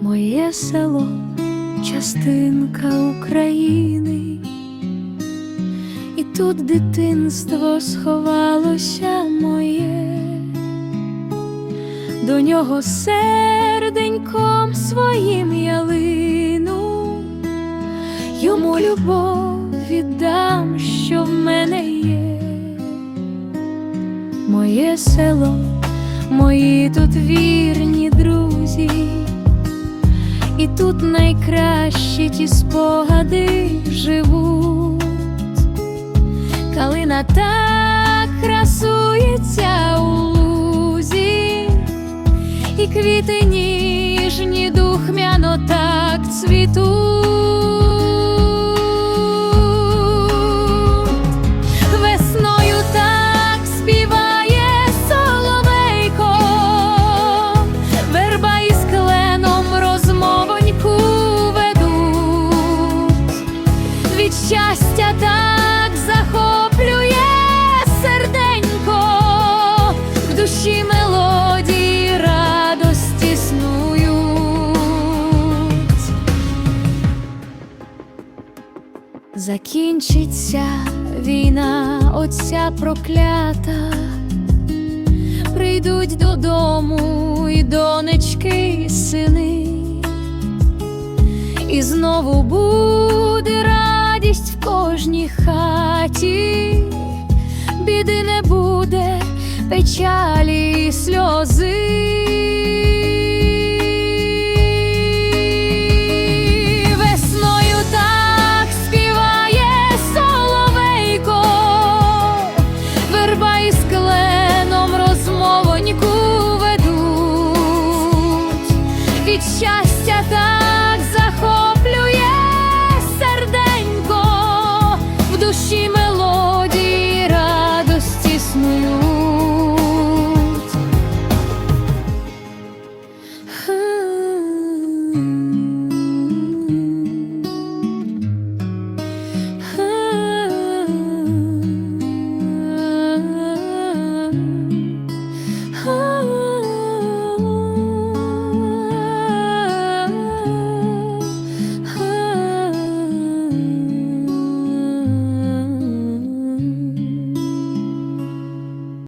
Моє село частинка України, тут дитинство сховалося моє, до нього серденьком своїм я лину, йому любов віддам, що в мене є, моє село, мої тут вірні друзі. І тут найкращі ті спогади живуть, калина так красується у лузі, і квіти ніжні духмяно так цвітуть. Закінчиться війна, оця проклята, прийдуть додому і донечки, і сини, і знову буде радість в кожній хаті, біди не буде, печалі і сльози. від щастя та.